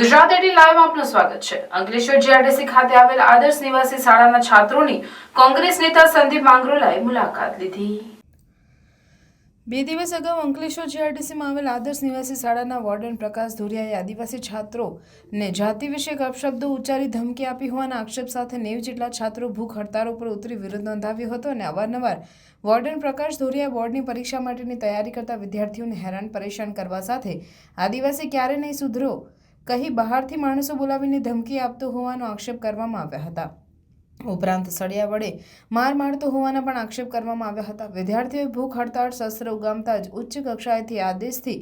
Gujarat at live આપનું સ્વાગત છે. અંકલેશ્વર જીઆરડીસી ખાતે આવેલ આદર્શ નિવાસી શાળાના છાત્રોની કોંગ્રેસ નેતા સંદીપ માંગરોલાએ મુલાકાત લીધી. બે દિવસ અગાઉ અંકલેશ્વર જીઆરટીસીમાં આવેલ આદર્શ નિવાસી શાળાના વોર્ડન પ્રકાશ ધોરિયાએ આદિવાસી છાત્રોને જાતિ વિષયક અપશબ્દો ઉચ્ચારી ધમકી આપી હોવાના આક્ષેપ સાથે નેવ જેટલા છાત્રો ભૂખ, હડતાળ ઉપર ઉતરી વિરોધ નોંધાવ્યો હતો અને અવારનવાર વોર્ડન પ્રકાશ ધોરિયા બોર્ડની પરીક્ષા માટેની તૈયારી કરતા વિદ્યાર્થીઓને હેરાન, પરેશાન કરવા સાથે આદિવાસી ક્યારે નહીં સુધરો કહી બહારથી માણસો બોલાવીને ધમકી આપતો હોવાનો આક્ષેપ કરવામાં આવ્યા હતા. ઉપરાંત સળિયા વડે માર મારતો હોવાના પણ આક્ષેપ કરવામાં આવ્યા હતા. વિદ્યાર્થીઓએ ભૂખ હડતાળ, શસ્ત્ર ઉગામતા જ ઉચ્ચ કક્ષાએથી આદેશથી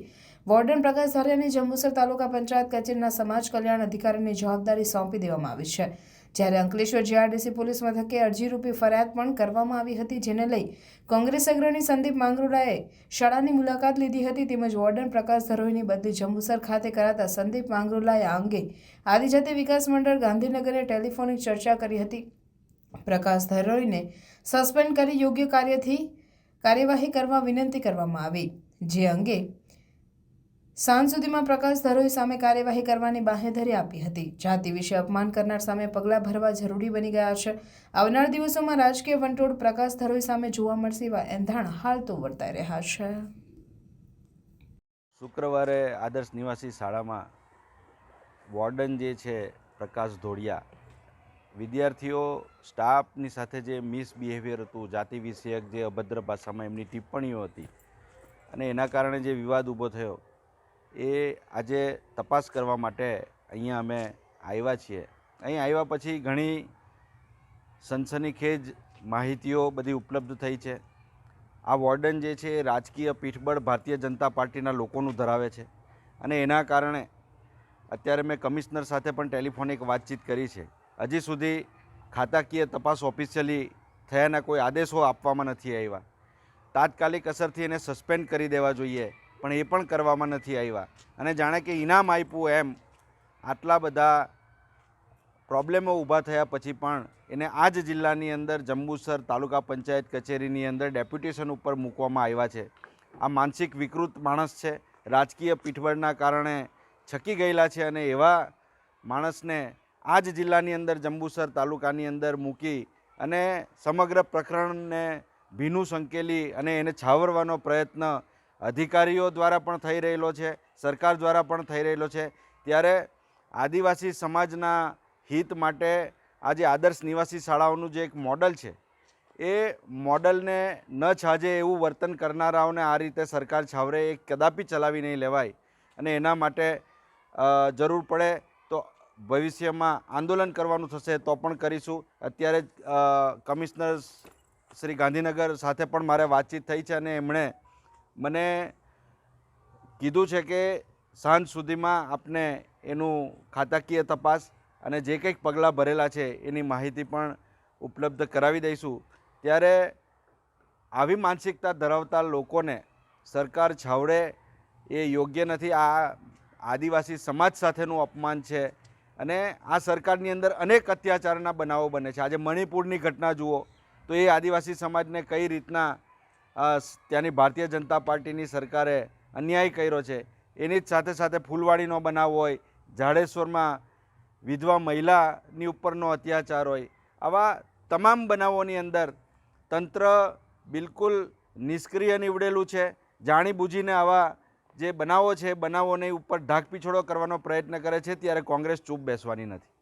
વોર્ડન પ્રકાશ ધારિયાની જંબુસર તાલુકા પંચાયત કચેરીના સમાજ કલ્યાણ અધિકારીની જવાબદારી સોંપી દેવામાં આવી છે. જ્યારે અંકલેશ્વર જીઆરડીસી પોલીસ મથકે અરજીરૂપી ફરિયાદ પણ કરવામાં આવી હતી, જેને લઈ કોંગ્રેસ અગ્રણી સંદીપ માંગરોળાએ શાળાની મુલાકાત લીધી હતી તેમજ વોર્ડન પ્રકાશ ધરોઈની બદલી જંબુસર ખાતે કરાતા સંદીપ માંગરોળાએ આ અંગે આદિજાતિ વિકાસ મંડળ ગાંધીનગરે ટેલિફોનિક ચર્ચા કરી હતી. પ્રકાશ ધરોઈને સસ્પેન્ડ કરી યોગ્ય કાર્યથી કાર્યવાહી કરવા વિનંતી કરવામાં આવી, જે અંગે સાંજ સુધીમાં પ્રકાશ ધરોઈ સામે કાર્યવાહી કરવાની બાહેધરી આપી હતી. જાતિ વિશે અપમાન કરનાર સામે પગલાં ભરવા જરૂરી બની ગયા છે. આવનાર દિવસોમાં રાજકીય વંટોળ પ્રકાશ ધરોઈ સામે જોવા મળશે એવા એંધાણ હાલ તો વર્તાઈ રહ્યા છે. શુક્રવારે આદર્શ નિવાસી શાળામાં વોર્ડન જે છે પ્રકાશ ધોળિયા, વિદ્યાર્થીઓ, સ્ટાફની સાથે જે મિસબિહેવિયર હતું, જાતિ વિષયક જે અભદ્ર ભાષામાં એમની ટિપ્પણીઓ હતી અને એના કારણે જે વિવાદ ઊભો થયો એ આજે તપાસ કરવા માટે અહીંયા અમે આવ્યા છીએ. અહીં આવ્યા પછી ઘણી સનસનીખેજ માહિતીઓ બધી ઉપલબ્ધ થઈ છે. આ વોર્ડન જે છે એ રાજકીય પીઠબળ ભારતીય જનતા પાર્ટીના લોકોનું ધરાવે છે. અને એના કારણે અત્યારે મેં કમિશનર સાથે પણ ટેલિફોનિક વાતચીત કરી છે. હજી સુધી ખાતાકીય તપાસ ઓફિશિયલી થયાના કોઈ આદેશો આપવામાં નથી આવ્યા. તાત્કાલિક અસરથી એને સસ્પેન્ડ કરી દેવા જોઈએ. પણ એ પણ કરવામાં નથી આવ્યા. અને જાણે કે ઇનામ આપ્યું એમ, આટલા બધા પ્રોબ્લેમો ઊભા થયા પછી પણ એને આ જ જિલ્લાની અંદર જંબુસર તાલુકા પંચાયત કચેરીની અંદર ડેપ્યુટેશન ઉપર મૂકવામાં આવ્યા છે. આ માનસિક વિકૃત માણસ છે, રાજકીય પીઠબળના કારણે છકી ગયેલા છે અને એવા માણસને આ જ જિલ્લાની અંદર જંબુસર તાલુકાની અંદર મૂકી અને સમગ્ર પ્રકરણને ભીનું સંકેલી અને એને છાવરવાનો પ્રયત્ન અધિકારીઓ દ્વારા પણ થઈ રહેલો છે, સરકાર દ્વારા પણ થઈ રહેલો છે. ત્યારે આદિવાસી સમાજના હિત માટે આજે આદર્શ નિવાસી શાળાઓનું જે એક મોડલ છે, એ મોડલને ન છાજે એવું વર્તન કરનારાઓને આ રીતે સરકાર છાવરે, એ કદાપી ચલાવી નહીં લેવાય. અને એના માટે જરૂર પડે તો ભવિષ્યમાં આંદોલન કરવાનું થશે તો પણ કરીશું. અત્યારે કમિશનર શ્રી ગાંધીનગર સાથે પણ મારે વાતચીત થઈ છે અને એમણે મને કીધું છે કે સાંજ સુધીમાં આપને એનું ખાતાકીય તપાસ અને જે કંઈક પગલાં ભરેલા છે એની માહિતી પણ ઉપલબ્ધ કરાવી દઈશું. ત્યારે આવી માનસિકતા ધરાવતા લોકોને સરકાર છાવડે એ યોગ્ય નથી. આ આદિવાસી સમાજ સાથેનું અપમાન છે અને આ સરકારની અંદર અનેક અત્યાચારના બનાવો બને છે. આજે મણિપુરની ઘટના જુઓ તો એ આદિવાસી સમાજને કઈ રીતના ત્યાંની ભારતીય જનતા પાર્ટીની સરકારે અન્યાય કર્યો છે. એની જ સાથે સાથે ફૂલવાડીનો બનાવ હોય, જાડેશ્વરમાં વિધવા મહિલાની ઉપરનો અત્યાચાર હોય, આવા તમામ બનાવોની અંદર તંત્ર બિલકુલ નિષ્ક્રિય નીવડેલું છે. જાણીબૂજીને આવા જે બનાવો છે બનાવોની ઉપર ઢાકપીછોડો કરવાનો પ્રયત્ન કરે છે, ત્યારે કોંગ્રેસ ચૂપ બેસવાની નથી.